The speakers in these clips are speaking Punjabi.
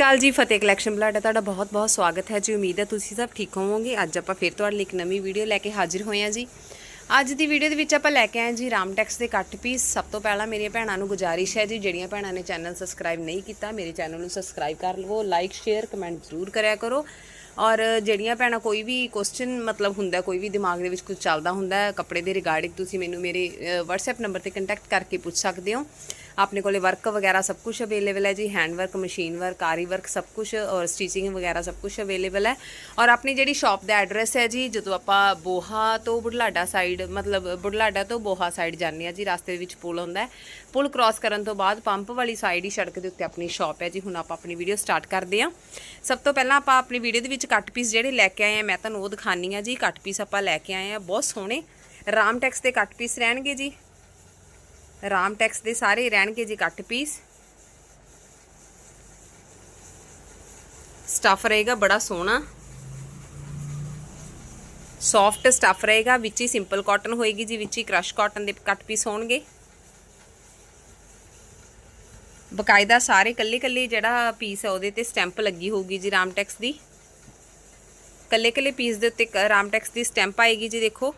ਅਕਾਲ ਜੀ ਫਤਿਹ ਕਲੈਕਸ਼ਨ ਬਲੱਡ ਤੁਹਾਡਾ ਬਹੁਤ-ਬਹੁਤ ਸਵਾਗਤ ਹੈ ਜੀ। ਉਮੀਦ ਹੈ ਤੁਸੀਂ ਸਭ ਠੀਕ ਹੋਵੋਗੇ। ਅੱਜ ਆਪਾਂ ਫਿਰ ਤੁਹਾਡੇ ਲਈ ਇੱਕ ਨਵੀਂ ਵੀਡੀਓ ਲੈ ਕੇ ਹਾਜ਼ਰ ਹੋਏ ਹਾਂ ਜੀ। ਅੱਜ ਦੀ ਵੀਡੀਓ ਦੇ ਵਿੱਚ ਆਪਾਂ ਲੈ ਕੇ ਆਏ ਜੀ ਰਾਮਟੈਕਸ ਦੇ ਕੱਟ ਪੀਸ ਸਭ ਤੋਂ ਪਹਿਲਾਂ ਮੇਰੀਆਂ ਭੈਣਾਂ ਨੂੰ ਗੁਜ਼ਾਰਿਸ਼ ਹੈ ਜੀ ਜਿਹੜੀਆਂ ਭੈਣਾਂ ਨੇ ਚੈਨਲ ਸਬਸਕ੍ਰਾਈਬ ਨਹੀਂ ਕੀਤਾ ਮੇਰੇ ਚੈਨਲ ਨੂੰ ਸਬਸਕ੍ਰਾਈਬ ਕਰ ਲਵੋ ਲਾਈਕ ਸ਼ੇਅਰ ਕਮੈਂਟ ਜ਼ਰੂਰ ਕਰਿਆ ਕਰੋ। ਔਰ ਜਿਹੜੀਆਂ ਭੈਣਾਂ ਕੋਈ ਵੀ ਕੁਐਸਚਨ ਮਤਲਬ ਹੁੰਦਾ ਕੋਈ ਵੀ ਦਿਮਾਗ ਦੇ ਵਿੱਚ ਕੁਝ ਚੱਲਦਾ ਹੁੰਦਾ ਕੱਪੜੇ ਦੇ ਰਿਗਾਰਡਿੰਗ ਤੁਸੀਂ ਮੈਨੂੰ ਮੇਰੇ ਅ, WhatsApp ਨੰਬਰ ਤੇ ਕੰਟੈਕਟ ਕਰਕੇ ਪੁੱਛ ਸਕਦੇ ਹੋ। ਆਪਣੇ ਕੋਲੇ ਵਰਕ ਵਗੈਰਾ ਸਭ ਕੁਝ ਅਵੇਲੇਬਲ ਹੈ ਜੀ hand work machine work aari work ਸਭ ਕੁਝ ਔਰ ਸਟਿਚਿੰਗ ਵਗੈਰਾ ਸਭ ਕੁਝ ਅਵੇਲੇਬਲ ਹੈ ਔਰ ਆਪਣੀ ਜਿਹੜੀ ਸ਼ਾਪ ਦਾ ਐਡਰੈਸ ਹੈ ਜੀ ਜਦੋਂ ਆਪਾਂ ਬੋਹਾ ਤੋਂ ਬੁਢਲਾਡਾ ਸਾਈਡ ਮਤਲਬ ਬੁਢਲਾਡਾ ਤੋਂ ਬੋਹਾ ਸਾਈਡ ਜਾਂਦੇ ਆ ਜੀ ਰਸਤੇ ਦੇ ਵਿੱਚ ਪੁਲ ਹੁੰਦਾ ਹੈ ਪੁਲ ਕ੍ਰਾਸ ਕਰਨ ਤੋਂ ਬਾਅਦ ਪੰਪ ਵਾਲੀ ਸਾਈਡ ਹੀ ਸੜਕ ਦੇ ਉੱਤੇ ਆਪਣੀ ਸ਼ਾਪ ਹੈ ਜੀ ਹੁਣ ਆਪਾਂ ਆਪਣੀ ਵੀਡੀਓ ਸਟਾਰਟ ਕਰਦੇ ਹਾਂ ਸਭ ਤੋਂ ਪਹਿਲਾਂ ਆਪਾਂ ਆਪਣੀ ਵੀਡੀਓ ਦੇ ਵਿੱਚ ਕੱਟ ਪੀਸ ਜਿਹੜੇ ਲੈ ਕੇ ਆਏ ਆ ਮੈਂ ਤੁਹਾਨੂੰ ਉਹ ਦਿਖਾਨੀ ਆ ਜੀ ਕੱਟ ਪੀਸ ਆਪਾਂ ਲੈ ਕੇ ਆਏ ਆ ਬਹੁਤ ਸੋਹਣੇ ਰਾਮ ਟੈਕਸ ਦੇ ਕੱਟ ਪੀਸ ਰਹਿਣਗੇ ਜੀ ਰਾਮ ਟੈਕਸ ਦੇ ਸਾਰੇ ਰਹਿਣਗੇ ਜੀ ਕੱਟ ਪੀਸ ਸਟਫ ਰਹੇਗਾ, ਬੜਾ ਸੋਹਣਾ। ਸੌਫਟ ਸਟਫ ਰਹੇਗਾ, ਵਿੱਚ ਹੀ ਸਿੰਪਲ ਕਾਟਨ ਹੋਏਗੀ ਜੀ, ਵਿੱਚ ਹੀ ਕ੍ਰਸ਼ ਕਾਟਨ ਦੇ ਕੱਟ ਪੀਸ ਹੋਣਗੇ। ਬਕਾਇਦਾ ਸਾਰੇ ਕੱਲੇ ਕੱਲੇ ਜਿਹੜਾ ਪੀਸ ਹੈ, ਉਹਦੇ ਤੇ ਸਟੈਂਪ ਲੱਗੀ ਹੋਊਗੀ ਜੀ ਰਾਮਟੈਕਸ ਦੀ। ਕੱਲੇ ਕੱਲੇ ਪੀਸ ਦੇ ਉੱਤੇ ਕ- ਰਾਮਟੈਕਸ ਦੀ ਸਟੈਂਪ ਆਏਗੀ ਜੀ, ਦੇਖੋ।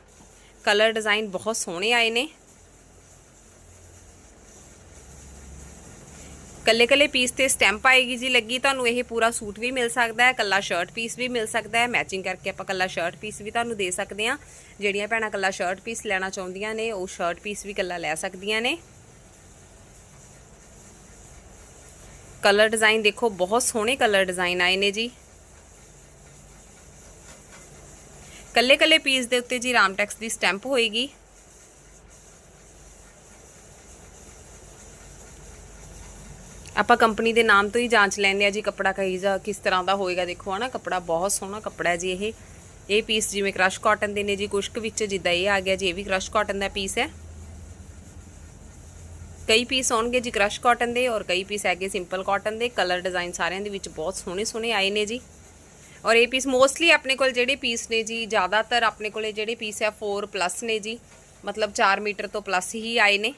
ਕਲਰ ਡਿਜ਼ਾਈਨ ਬਹੁਤ ਸੋਹਣੇ ਆਏ ਨੇ। ਕੱਲੇ ਕੱਲੇ ਪੀਸ ਤੇ ਸਟੈਂਪ ਆਏਗੀ ਜੀ ਲੱਗੀ, ਤੁਹਾਨੂੰ ਇਹ ਪੂਰਾ ਸੂਟ ਵੀ ਮਿਲ ਸਕਦਾ ਹੈ, ਕੱਲਾ ਸ਼ਰਟ ਪੀਸ ਵੀ ਮਿਲ ਸਕਦਾ ਹੈ। ਮੈਚਿੰਗ ਕਰਕੇ ਆਪਾਂ ਕੱਲਾ ਸ਼ਰਟ ਪੀਸ ਵੀ ਤੁਹਾਨੂੰ ਦੇ ਸਕਦੇ ਹਾਂ। ਜਿਹੜੀਆਂ ਭੈਣਾਂ ਕੱਲਾ ਸ਼ਰਟ ਪੀਸ ਲੈਣਾ ਚਾਹੁੰਦੀਆਂ ਨੇ, ਉਹ ਸ਼ਰਟ ਪੀਸ ਵੀ ਕੱਲਾ ਲੈ ਸਕਦੀਆਂ ਨੇ। ਕਲਰ ਡਿਜ਼ਾਈਨ ਦੇਖੋ, ਬਹੁਤ ਸੋਹਣੇ ਕਲਰ ਡਿਜ਼ਾਈਨ ਆਏ ਨੇ ਜੀ। ਕੱਲੇ ਕੱਲੇ ਪੀਸ ਦੇ ਉੱਤੇ ਜੀ ਰਾਮਟੈਕਸ ਦੀ ਸਟੈਂਪ ਹੋਏਗੀ। ਆਪਾਂ ਕੰਪਨੀ ਦੇ ਨਾਮ ਤੋਂ ਹੀ ਜਾਂਚ ਲੈਂਦੇ ਆ ਜੀ ਕੱਪੜਾ ਕਹੀ ਜਾ, ਕਿਸ ਤਰ੍ਹਾਂ ਦਾ ਹੋਏਗਾ। ਦੇਖੋ ਹਨਾ, ਕੱਪੜਾ ਬਹੁਤ ਸੋਹਣਾ ਕੱਪੜਾ ਹੈ ਜੀ ਇਹ। ਇਹ ਪੀਸ ਜਿਵੇਂ ਕ੍ਰਸ਼ ਕਾਟਨ ਦੇ ਨੇ ਜੀ, ਕੁਸ਼ਕ ਵਿੱਚ ਜਿੱਦਾਂ ਇਹ ਆ ਗਿਆ ਜੀ, ਇਹ ਵੀ ਕ੍ਰਸ਼ ਕਾਟਨ ਦਾ ਪੀਸ ਹੈ। ਕਈ ਪੀਸ ਆਉਣਗੇ ਜੀ ਕ੍ਰਸ਼ ਕਾਟਨ ਦੇ ਔਰ ਕਈ ਪੀਸ ਹੈਗੇ ਸਿੰਪਲ ਕਾਟਨ ਦੇ। ਕਲਰ ਡਿਜ਼ਾਈਨ ਸਾਰਿਆਂ ਦੇ ਵਿੱਚ ਬਹੁਤ ਸੋਹਣੇ ਸੋਹਣੇ ਆਏ ਨੇ ਜੀ। ਔਰ ਇਹ ਪੀਸ ਮੋਸਟਲੀ ਆਪਣੇ ਕੋਲ ਜਿਹੜੇ ਪੀਸ ਨੇ ਜੀ, ਜ਼ਿਆਦਾਤਰ ਆਪਣੇ ਕੋਲੇ ਜਿਹੜੇ ਪੀਸ ਹੈ 4 ਪਲੱਸ ਨੇ ਜੀ। ਮਤਲਬ 4 ਮੀਟਰ ਤੋਂ ਪਲੱਸ ਹੀ ਆਏ ਨੇ।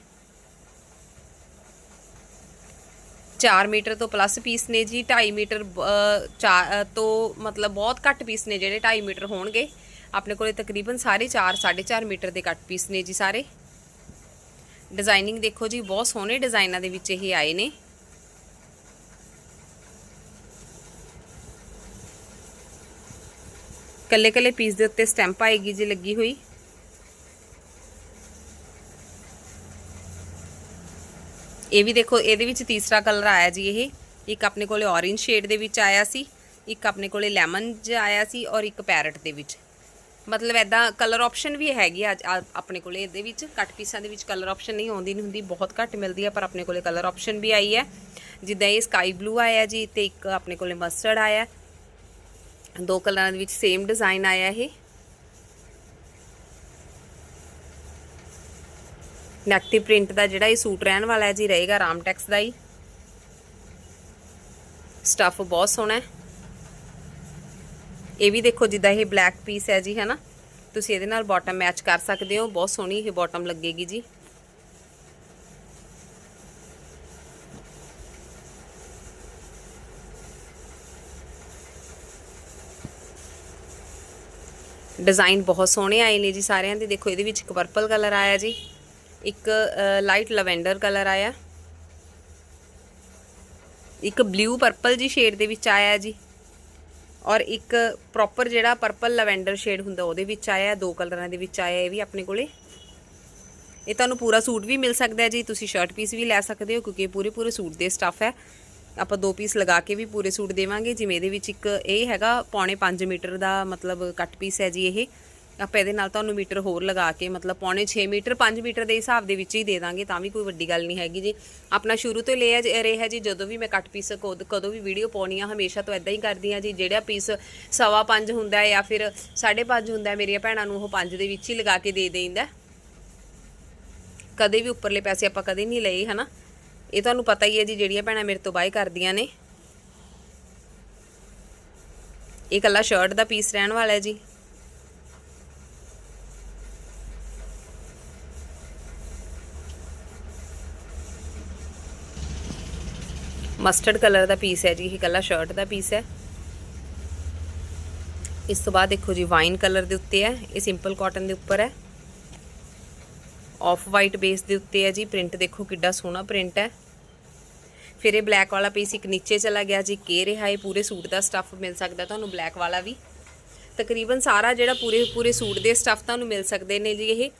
4 ਮੀਟਰ ਤੋਂ ਪਲੱਸ ਪੀਸ ਨੇ ਜੀ 2.5 ਮੀਟਰ ਅ, ਤੋਂ ਮਤਲਬ ਬਹੁਤ ਘੱਟ ਪੀਸ ਨੇ ਜਿਹੜੇ 2.5 ਮੀਟਰ ਹੋਣਗੇ। ਆਪਣੇ ਕੋਲੇ ਤਕਰੀਬਨ ਸਾਰੇ 4 4.5 ਮੀਟਰ ਦੇ ਕੱਟ ਪੀਸ ਨੇ ਜੀ ਸਾਰੇ। ਡਿਜ਼ਾਈਨਿੰਗ ਦੇਖੋ ਜੀ ਬਹੁਤ ਸੋਹਣੇ ਡਿਜ਼ਾਈਨਾਂ ਦੇ ਵਿੱਚ ਇਹ ਆਏ ਨੇ। ਕੱਲੇ ਕੱਲੇ ਪੀਸ ਦੇ ਉੱਤੇ ਸਟੈਂਪ ਆਏਗੀ ਜੀ ਲੱਗੀ ਹੋਈ। ਇਹ ਵੀ ਦੇਖੋ, ਇਹਦੇ ਵਿੱਚ ਤੀਸਰਾ ਕਲਰ ਆਇਆ ਜੀ ਇਹ। ਇੱਕ ਆਪਣੇ ਕੋਲੇ orange ਸ਼ੇਡ ਦੇ ਵਿੱਚ ਆਇਆ ਸੀ, ਇੱਕ ਆਪਣੇ ਕੋਲੇ ਲੈਮਨ ਜ ਆਇਆ ਸੀ ਔਰ ਇੱਕ ਪੈਰਟ ਦੇ ਵਿੱਚ। ਮਤਲਬ ਐਦਾਂ ਕਲਰ ਆਪਸ਼ਨ ਵੀ ਹੈਗੀ ਆ ਅੱਜ ਆਪਣੇ ਕੋਲੇ ਇਹਦੇ ਵਿੱਚ। ਕੱਟ ਪੀਸਾਂ ਦੇ ਵਿੱਚ ਕਲਰ ਆਪਸ਼ਨ ਨਹੀਂ ਆਉਂਦੀ ਨਹੀਂ ਹੁੰਦੀ, ਬਹੁਤ ਘੱਟ ਮਿਲਦੀ ਹੈ ਪਰ ਆਪਣੇ ਕੋਲੇ ਕਲਰ ਆਪਸ਼ਨ ਵੀ ਆਈ ਹੈ ਜਿੱਦਾਂ ਇਹ ਸਕਾਈ ਬਲੂ ਆਇਆ ਜੀ ਤੇ ਇੱਕ ਆਪਣੇ ਕੋਲੇ ਮਸਟਰਡ ਆਇਆ। ਦੋ ਕਲਰਾਂ ਦੇ ਵਿੱਚ ਸੇਮ ਡਿਜ਼ਾਈਨ ਆਇਆ ਇਹ। ਨੈਕਟਿਵ ਪ੍ਰਿੰਟ ਦਾ ਜਿਹੜਾ ਇਹ ਸੂਟ ਰਹਿਣ ਵਾਲਾ ਹੈ ਜੀ, ਰਹੇਗਾ ਰਾਮਟੈਕਸ ਦਾ ਹੀ। ਸਟਫ ਬਹੁਤ ਸੋਹਣਾ ਹੈ। ਇਹ ਵੀ ਦੇਖੋ ਜਿੱਦਾਂ ਇਹ ਬਲੈਕ ਪੀਸ ਹੈ ਜੀ, ਹੈਨਾ? ਤੁਸੀਂ ਇਹਦੇ ਨਾਲ ਬਾਟਮ ਮੈਚ ਕਰ ਸਕਦੇ ਹੋ। ਬਹੁਤ ਸੋਹਣੀ ਇਹ ਬਾਟਮ ਲੱਗੇਗੀ ਜੀ। ਡਿਜ਼ਾਈਨ ਬਹੁਤ ਸੋਹਣੇ ਆਏ ਨੇ ਜੀ ਸਾਰਿਆਂ ਦੇ। ਦੇਖੋ ਇਹਦੇ ਵਿੱਚ ਇੱਕ ਪਰਪਲ ਕਲਰ ਆਇਆ ਜੀ। ਇੱਕ ਲਾਈਟ ਲਵੈਂਡਰ ਕਲਰ ਆਇਆ। ਇੱਕ ਬਲੂ ਪਰਪਲ ਜੀ ਸ਼ੇਡ ਦੇ ਵਿੱਚ ਆਇਆ ਜੀ। ਔਰ ਇੱਕ ਪ੍ਰੋਪਰ ਜਿਹੜਾ ਪਰਪਲ ਲਵੈਂਡਰ ਸ਼ੇਡ ਹੁੰਦਾ ਉਹਦੇ ਵਿੱਚ ਆਇਆ, ਦੋ ਕਲਰਾਂ ਦੇ ਵਿੱਚ ਆਇਆ, ਇਹ ਵੀ ਆਪਣੇ ਕੋਲੇ। ਇਹ ਤੁਹਾਨੂੰ ਪੂਰਾ ਸੂਟ ਵੀ ਮਿਲ ਸਕਦਾ ਹੈ ਜੀ, ਤੁਸੀਂ ਸ਼ਰਟ ਪੀਸ ਵੀ ਲੈ ਸਕਦੇ ਹੋ, ਕਿਉਂਕਿ ਪੂਰੇ ਪੂਰੇ ਸੂਟ ਦੇ ਸਟਫ ਹੈ। ਆਪਾਂ ਦੋ ਪੀਸ ਲਗਾ ਕੇ ਵੀ ਪੂਰੇ ਸੂਟ ਦੇਵਾਂਗੇ, ਜਿਵੇਂ ਇਹਦੇ ਵਿੱਚ ਇੱਕ ਇਹ ਹੈਗਾ, ਪੌਣੇ 5 ਮੀਟਰ ਦਾ ਮਤਲਬ ਕੱਟ ਪੀਸ ਹੈ ਜੀ ਇਹ। ਆਪਾਂ ਇਹਦੇ ਨਾਲ ਤੁਹਾਨੂੰ ਮੀਟਰ ਹੋਰ ਲਗਾ ਕੇ ਮਤਲਬ ਪੌਣੇ 6 ਮੀਟਰ 5 ਮੀਟਰ ਦੇ ਹਿਸਾਬ ਦੇ ਵਿੱਚ ਹੀ ਦੇ ਦਾਂਗੇ, ਤਾਂ ਵੀ ਕੋਈ ਵੱਡੀ ਗੱਲ ਨਹੀਂ ਹੈਗੀ ਜੀ। ਆਪਣਾ ਸ਼ੁਰੂ ਤੋਂ ਲਿਆ ਰਿਹਾ ਜੀ, ਜਦੋਂ ਵੀ ਮੈਂ ਕੱਟ ਪੀਸ ਕਦ- ਕਦੋਂ ਵੀ ਵੀਡੀਓ ਪਾਉਣੀ ਆ ਹਮੇਸ਼ਾ ਤੋਂ ਇਦਾਂ ਹੀ ਕਰਦੀ ਆ ਜੀ, ਜਿਹੜਾ ਪੀਸ ਸਵਾ ਪੰਜ ਹੁੰਦਾ ਹੈ ਜਾਂ ਫਿਰ 5.5 ਹੁੰਦਾ ਮੇਰੀਆਂ ਭੈਣਾਂ ਨੂੰ ਉਹ 5 ਦੇ ਵਿੱਚ ਹੀ ਲਗਾ ਕੇ ਦੇ ਦੇਂਦਾ ਕਦੇ ਵੀ ਉੱਪਰਲੇ ਪੈਸੇ ਆਪਾਂ ਕਦੇ ਨਹੀਂ ਲਏ, ਹਨਾ? ਇਹ ਤੁਹਾਨੂੰ ਪਤਾ ਹੀ ਹੈ ਜੀ, ਜਿਹੜੀਆਂ ਭੈਣਾਂ ਮੇਰੇ ਤੋਂ ਬਾਈ ਕਰਦੀਆਂ ਨੇ। ਇਹ ਕੱਲਾ ਸ਼ਰਟ ਦਾ ਪੀਸ ਰਹਿਣ ਵਾਲਾ ਹੈ ਜੀ। ਮਸਟਰਡ ਕਲਰ ਦਾ ਪੀਸ ਹੈ ਜੀ, ਇਹ ਕੱਲਾ ਸ਼ਰਟ ਦਾ ਪੀਸ ਹੈ। ਇਸ ਤੋਂ ਬਾਅਦ ਦੇਖੋ ਜੀ ਵਾਈਨ ਕਲਰ ਦੇ ਉੱਤੇ ਹੈ, ਇਹ ਸਿੰਪਲ ਕਾਟਨ ਦੇ ਉੱਪਰ ਹੈ। ਆਫ ਵਾਈਟ ਬੇਸ ਦੇ ਉੱਤੇ ਹੈ ਜੀ ਪ੍ਰਿੰਟ ਦੇਖੋ ਕਿੱਡਾ ਸੋਹਣਾ ਪ੍ਰਿੰਟ ਹੈ। ਫਿਰ ਇਹ ਬਲੈਕ ਵਾਲਾ ਪੀਸ ਇੱਕ ਨੀਚੇ ਚਲਾ ਗਿਆ ਜੀ, ਕੇ ਰਿਹਾ, ਇਹ ਪੂਰੇ ਸੂਟ ਦਾ ਸਟੱਫ ਮਿਲ ਸਕਦਾ ਤੁਹਾਨੂੰ ਬਲੈਕ ਵਾਲਾ ਵੀ। ਤਕਰੀਬਨ ਸਾਰਾ ਜਿਹੜਾ ਪੂਰੇ ਪੂਰੇ ਸੂਟ ਦੇ ਸਟੱਫ ਤੁਹਾਨੂੰ ਮਿਲ ਸਕਦੇ ਨੇ ਜੀ ਇਹ।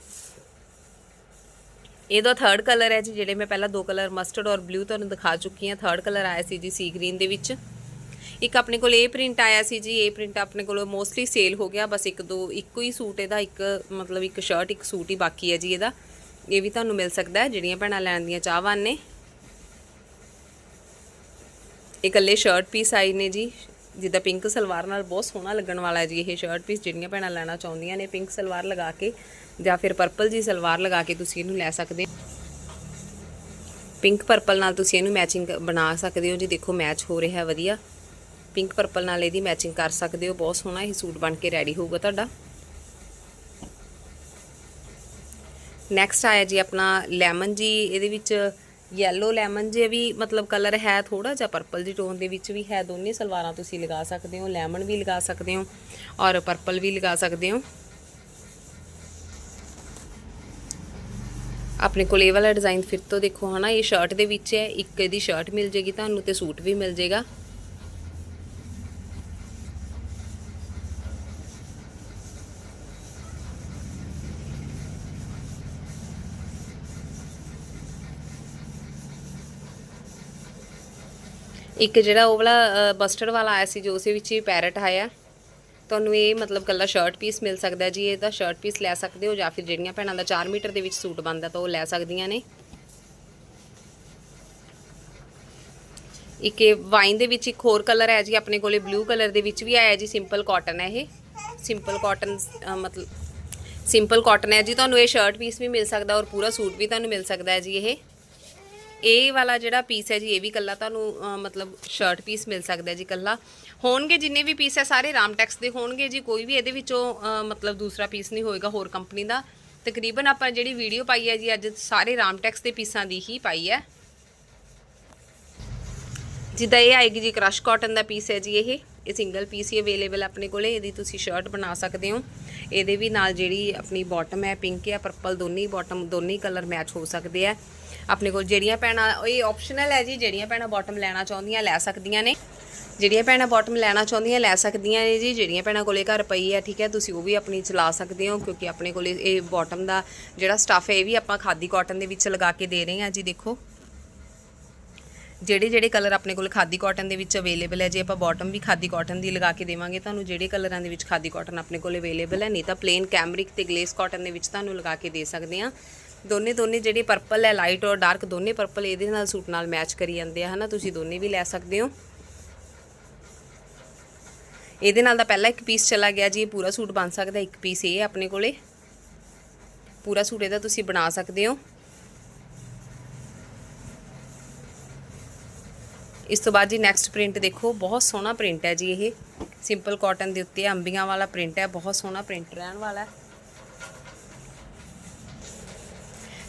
ਇਹਦਾ ਥਰਡ ਕਲਰ ਹੈ ਜੀ, ਜਿਹੜੇ ਮੈਂ ਪਹਿਲਾਂ ਦੋ ਕਲਰ ਮਸਟਰਡ ਔਰ ਬਲੂ ਤੁਹਾਨੂੰ ਦਿਖਾ ਚੁੱਕੀ ਹਾਂ। ਥਰਡ ਕਲਰ ਆਇਆ ਸੀ ਜੀ ਸੀ ਗ੍ਰੀਨ ਦੇ ਵਿੱਚ। ਇੱਕ ਆਪਣੇ ਕੋਲ ਇਹ ਪ੍ਰਿੰਟ ਆਇਆ ਸੀ ਜੀ, ਇਹ ਪ੍ਰਿੰਟ ਆਪਣੇ ਕੋਲ ਮੋਸਟਲੀ ਸੇਲ ਹੋ ਗਿਆ। ਬਸ ਇੱਕ ਦੋ, ਇੱਕੋ ਹੀ ਸੂਟ ਇਹਦਾ, ਇੱਕ ਮਤਲਬ ਇੱਕ ਸ਼ਰਟ ਇੱਕ ਸੂਟ ਹੀ ਬਾਕੀ ਹੈ ਜੀ ਇਹਦਾ। ਇਹ ਵੀ ਤੁਹਾਨੂੰ ਮਿਲ ਸਕਦਾ ਹੈ, ਜਿਹੜੀਆਂ ਭੈਣਾਂ ਲੈਣ ਦੀਆਂ ਚਾਹਵਾਨ ਨੇ। ਇਕੱਲੇ ਸ਼ਰਟ ਪੀਸ ਆਈ ਨੇ ਜੀ ਜਿੱਦਾਂ ਪਿੰਕ ਸਲਵਾਰ ਨਾਲ ਬਹੁਤ ਸੋਹਣਾ ਲੱਗਣ ਵਾਲਾ ਹੈ ਜੀ, ਇਹ ਸ਼ਰਟ ਪੀਸ ਜਿਹੜੀਆਂ ਭੈਣਾਂ ਲੈਣਾ ਚਾਹੁੰਦੀਆਂ ਨੇ, ਪਿੰਕ ਸਲਵਾਰ ਲਗਾ ਕੇ ਜਾਂ ਫਿਰ ਪਰਪਲ ਜੀ ਸਲਵਾਰ ਲਗਾ ਕੇ ਤੁਸੀਂ ਇਹਨੂੰ ਲੈ ਸਕਦੇ ਪਿੰਕ ਪਰਪਲ ਨਾਲ ਤੁਸੀਂ ਇਹਨੂੰ ਮੈਚਿੰਗ ਬਣਾ ਸਕਦੇ ਹੋ ਜੀ, ਦੇਖੋ ਮੈਚ ਹੋ ਰਿਹਾ ਹੈ, ਵਧੀਆ। ਪਿੰਕ ਪਰਪਲ ਨਾਲ ਇਹਦੀ ਮੈਚਿੰਗ ਕਰ ਸਕਦੇ ਹੋ, ਬਹੁਤ ਸੋਹਣਾ ਇਹ ਸੂਟ ਬਣ ਕੇ ਰੈਡੀ ਹੋਊਗਾ ਤੁਹਾਡਾ। ਨੈਕਸਟ ਆਇਆ ਜੀ ਆਪਣਾ ਲੈਮਨ ਜੀ, ਇਹਦੇ ਵਿੱਚ ਯੈਲੋ ਲੈਮਨ ਜੇ ਵੀ ਮਤਲਬ ਕਲਰ ਹੈ ਥੋੜਾ ਜਿਹਾ ਪਰਪਲ ਦੀ ਟੋਨ ਦੇ ਵਿੱਚ ਵੀ ਹੈ, ਦੋਨੇ ਸਲਵਾਰਾਂ ਤੁਸੀਂ ਲਗਾ ਸਕਦੇ ਹੋ ਲੈਮਨ ਵੀ ਲਗਾ ਸਕਦੇ ਹੋ ਔਰ ਪਰਪਲ ਵੀ ਲਗਾ ਸਕਦੇ ਹੋ। ਆਪਣੇ ਕੋਲ ਇਹ ਵਾਲਾ ਡਿਜ਼ਾਈਨ ਫਿਰ ਤੋਂ ਦੇਖੋ ਹਨਾ, ਇਹ ਸ਼ਰਟ ਦੇ ਵਿੱਚ ਹੈ, ਇੱਕ ਇਹਦੀ ਸ਼ਰਟ ਮਿਲ ਜੇਗੀ ਤੁਹਾਨੂੰ ਤੇ ਸੂਟ ਵੀ ਮਿਲ ਜੇਗਾ। ਇੱਕ ਜਿਹੜਾ ਉਹ ਵਾਲਾ ਬਸਟਰਡ ਵਾਲਾ ਆਇਆ ਸੀ ਜੋ ਉਸੇ ਵਿੱਚ ਹੀ ਪੈਰਟ ਆਇਆ। ਤੁਹਾਨੂੰ ਇਹ ਮਤਲਬ ਕੱਲਾ ਸ਼ਰਟ ਪੀਸ ਮਿਲ ਸਕਦਾ ਜੀ ਇਹਦਾ ਸ਼ਰਟ ਪੀਸ ਲੈ ਸਕਦੇ ਹੋ ਜਾਂ ਫਿਰ ਜਿਹੜੀਆਂ ਭੈਣਾਂ ਦਾ 4 ਮੀਟਰ ਦੇ ਵਿੱਚ ਸੂਟ ਬਣਦਾ ਤਾਂ ਉਹ ਲੈ ਸਕਦੀਆਂ ਨੇ। ਇੱਕ ਇਹ ਵਾਈਨ ਦੇ ਵਿੱਚ ਇੱਕ ਹੋਰ ਕਲਰ ਹੈ ਜੀ, ਆਪਣੇ ਕੋਲੇ ਬਲੂ ਕਲਰ ਦੇ ਵਿੱਚ ਵੀ ਆਇਆ ਜੀ ਸਿੰਪਲ ਕਾਟਨ ਹੈ ਇਹ। ਸਿੰਪਲ ਕਾਟਨ ਮਤਲਬ ਸਿੰਪਲ ਕਾਟਨ ਹੈ ਜੀ, ਤੁਹਾਨੂੰ ਇਹ ਸ਼ਰਟ ਪੀਸ ਵੀ ਮਿਲ ਸਕਦਾ ਔਰ ਪੂਰਾ ਸੂਟ ਵੀ ਤੁਹਾਨੂੰ ਮਿਲ ਸਕਦਾ ਹੈ ਜੀ ਇਹ। ਇਹ ਵਾਲਾ ਜਿਹੜਾ ਪੀਸ ਹੈ ਜੀ, ਇਹ ਵੀ ਕੱਲਾ ਤੁਹਾਨੂੰ ਮਤਲਬ ਸ਼ਰਟ ਪੀਸ ਮਿਲ ਸਕਦਾ ਜੀ ਕੱਲਾ ਹੋਣਗੇ ਜਿੰਨੇ ਵੀ ਪੀਸ ਹੈ, ਸਾਰੇ ਰਾਮ ਟੈਕਸ ਦੇ ਹੋਣਗੇ ਜੀ, ਕੋਈ ਵੀ ਇਹਦੇ ਵਿੱਚੋਂ ਮਤਲਬ ਦੂਸਰਾ ਪੀਸ ਨਹੀਂ ਹੋਏਗਾ ਹੋਰ ਕੰਪਨੀ ਦਾ। ਤਕਰੀਬਨ ਆਪਾਂ ਜਿਹੜੀ ਵੀਡੀਓ ਪਾਈ ਹੈ ਜੀ, ਅੱਜ ਸਾਰੇ ਰਾਮ ਟੈਕਸ ਦੇ ਪੀਸਾਂ ਦੀ ਹੀ ਪਾਈ ਹੈ। ਜਿੱਦਾਂ ਇਹ ਆਏਗੀ ਜੀ ਕ੍ਰਸ਼ ਕਾਟਨ ਦਾ ਪੀਸ ਹੈ ਜੀ ਇਹ। ਇਹ ਸਿੰਗਲ ਪੀਸ ਹੀ ਅਵੇਲੇਬਲ ਆਪਣੇ ਕੋਲੇ, ਇਹਦੀ ਤੁਸੀਂ ਸ਼ਰਟ ਬਣਾ ਸਕਦੇ ਹੋ। ਇਹਦੇ ਵੀ ਨਾਲ ਜਿਹੜੀ ਆਪਣੀ ਬਾਟਮ ਹੈ ਪਿੰਕ ਹੈ ਪਰਪਲ ਦੋਨੇ ਬਾਟਮ ਦੋਨੇ ਕਲਰ ਮੈਚ ਹੋ ਸਕਦੇ ਆ ਆਪਣੇ ਕੋਲ ਜਿਹੜੀਆਂ ਭੈਣਾਂ ਇਹ ਆਪਸ਼ਨਲ ਹੈ ਜੀ, ਜਿਹੜੀਆਂ ਭੈਣਾਂ ਬਾਟਮ ਲੈਣਾ ਚਾਹੁੰਦੀਆਂ, ਲੈ ਸਕਦੀਆਂ ਨੇ। ਜਿਹੜੀਆਂ ਭੈਣਾਂ ਬਾਟਮ ਲੈਣਾ ਚਾਹੁੰਦੀਆਂ, ਲੈ ਸਕਦੀਆਂ ਨੇ ਜੀ, ਜਿਹੜੀਆਂ ਭੈਣਾਂ ਕੋਲੇ ਘਰ ਪਈ ਹੈ, ਠੀਕ ਹੈ, ਤੁਸੀਂ ਉਹ ਵੀ ਆਪਣੀ ਚਲਾ ਸਕਦੇ ਹੋ, ਕਿਉਂਕਿ ਆਪਣੇ ਕੋਲੇ ਇਹ ਬਾਟਮ ਦਾ ਜਿਹੜਾ ਸਟੱਫ ਹੈ, ਇਹ ਵੀ ਆਪਾਂ ਖਾਦੀ ਕਾਟਨ ਦੇ ਵਿੱਚ ਲਗਾ ਕੇ ਦੇ ਰਹੇ ਹਾਂ ਜੀ, ਦੇਖੋ। ਜਿਹੜੇ ਜਿਹੜੇ ਕਲਰ ਆਪਣੇ ਕੋਲ ਖਾਦੀ ਕਾਟਨ ਦੇ ਵਿੱਚ ਅਵੇਲੇਬਲ ਹੈ, ਜੇ ਆਪਾਂ ਬਾਟਮ ਵੀ ਖਾਦੀ ਕਾਟਨ ਦੀ ਲਗਾ ਕੇ ਦੇਵਾਂਗੇ, ਤੁਹਾਨੂੰ ਜਿਹੜੇ ਕਲਰਾਂ ਦੇ ਵਿੱਚ ਖਾਦੀ ਕਾਟਨ ਆਪਣੇ ਕੋਲ ਅਵੇਲੇਬਲ ਹੈ, ਨਹੀਂ ਤਾਂ ਪਲੇਨ ਕੈਮਰਿਕ ਤੇ ਗਲੇਸ ਕਾਟਨ ਦੇ ਵਿੱਚ ਤੁਹਾਨੂੰ ਲਗਾ ਕੇ ਦੇ ਸਕਦੇ ਆ ਦੋਨੇ ਦੋਨੇ ਜਿਹੜੇ ਪਰਪਲ ਹੈ ਲਾਈਟ ਔਰ ਡਾਰਕ ਦੋਨੇ ਪਰਪਲ ਇਹਦੇ ਨਾਲ ਸੂਟ ਨਾਲ ਮੈਚ ਕਰੀ ਜਾਂਦੇ ਆ, ਹਨਾ? ਤੁਸੀਂ ਦੋਨੇ ਵੀ ਲੈ ਸਕਦੇ ਹੋ। ਇਹਦੇ ਨਾਲ ਦਾ ਪਹਿਲਾ ਇੱਕ ਪੀਸ ਚਲਾ ਗਿਆ ਜੀ, ਇਹ ਪੂਰਾ ਸੂਟ ਬਣ ਸਕਦਾ, ਇੱਕ ਪੀਸ ਇਹ ਹੈ ਆਪਣੇ ਕੋਲੇ। ਪੂਰਾ ਸੂਟ ਇਹਦਾ ਤੁਸੀਂ ਬਣਾ ਸਕਦੇ ਹੋ। ਇਸ ਤੋਂ ਬਾਅਦ ਜੀ ਨੈਕਸਟ ਪ੍ਰਿੰਟ ਦੇਖੋ, ਬਹੁਤ ਸੋਹਣਾ ਪ੍ਰਿੰਟ ਹੈ ਜੀ ਇਹ। ਸਿੰਪਲ ਕਾਟਨ ਦੇ ਉੱਤੇ ਅੰਬੀਆਂ ਵਾਲਾ ਪ੍ਰਿੰਟ ਹੈ, ਬਹੁਤ ਸੋਹਣਾ ਪ੍ਰਿੰਟ ਰਹਿਣ ਵਾਲਾ ਹੈ।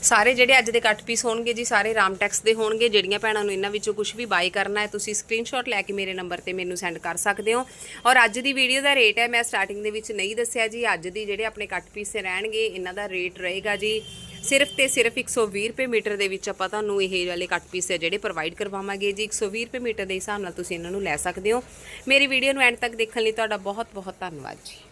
ਸਾਰੇ ਜਿਹੜੇ ਅੱਜ ਦੇ ਕੱਟ ਪੀਸ ਹੋਣਗੇ ਜੀ, ਸਾਰੇ ਰਾਮਟੈਕਸ ਦੇ ਹੋਣਗੇ, ਜਿਹੜੀਆਂ ਭੈਣਾਂ ਨੂੰ ਇਹਨਾਂ ਵਿੱਚੋਂ ਕੁਝ ਵੀ ਬਾਈ ਕਰਨਾ ਹੈ, ਤੁਸੀਂ ਸਕਰੀਨਸ਼ਾਟ ਲੈ ਕੇ ਮੇਰੇ ਨੰਬਰ ਤੇ ਮੈਨੂੰ ਸੈਂਡ ਕਰ ਸਕਦੇ ਹੋ। ਔਰ ਅੱਜ ਦੀ ਵੀਡੀਓ ਦਾ ਰੇਟ ਹੈ, ਮੈਂ ਸਟਾਰਟਿੰਗ ਦੇ ਵਿੱਚ ਨਹੀਂ ਦੱਸਿਆ ਜੀ, ਅੱਜ ਦੀ ਜਿਹੜੇ ਆਪਣੇ ਕੱਟ ਪੀਸ ਰਹਿਣਗੇ, ਇਹਨਾਂ ਦਾ ਰੇਟ ਰਹੇਗਾ ਜੀ। ਸਿਰਫ ਤੇ ਸਿਰਫ 120 ਰੁਪਏ ਮੀਟਰ ਦੇ ਵਿੱਚ ਆਪਾਂ ਤੁਹਾਨੂੰ ਇਹ ਵਾਲੇ ਕੱਟ ਪੀਸ ਹੈ ਜਿਹੜੇ ਪ੍ਰੋਵਾਈਡ ਕਰਵਾਵਾਂਗੇ ਜੀ। 120 ਰੁਪਏ ਮੀਟਰ ਦੇ ਹਿਸਾਬ ਨਾਲ ਤੁਸੀਂ ਇਹਨਾਂ ਨੂੰ ਲੈ ਸਕਦੇ ਹੋ। ਮੇਰੀ ਵੀਡੀਓ ਨੂੰ ਐਂਡ ਤੱਕ ਦੇਖਣ ਲਈ ਤੁਹਾਡਾ ਬਹੁਤ ਬਹੁਤ ਧੰਨਵਾਦ ਜੀ।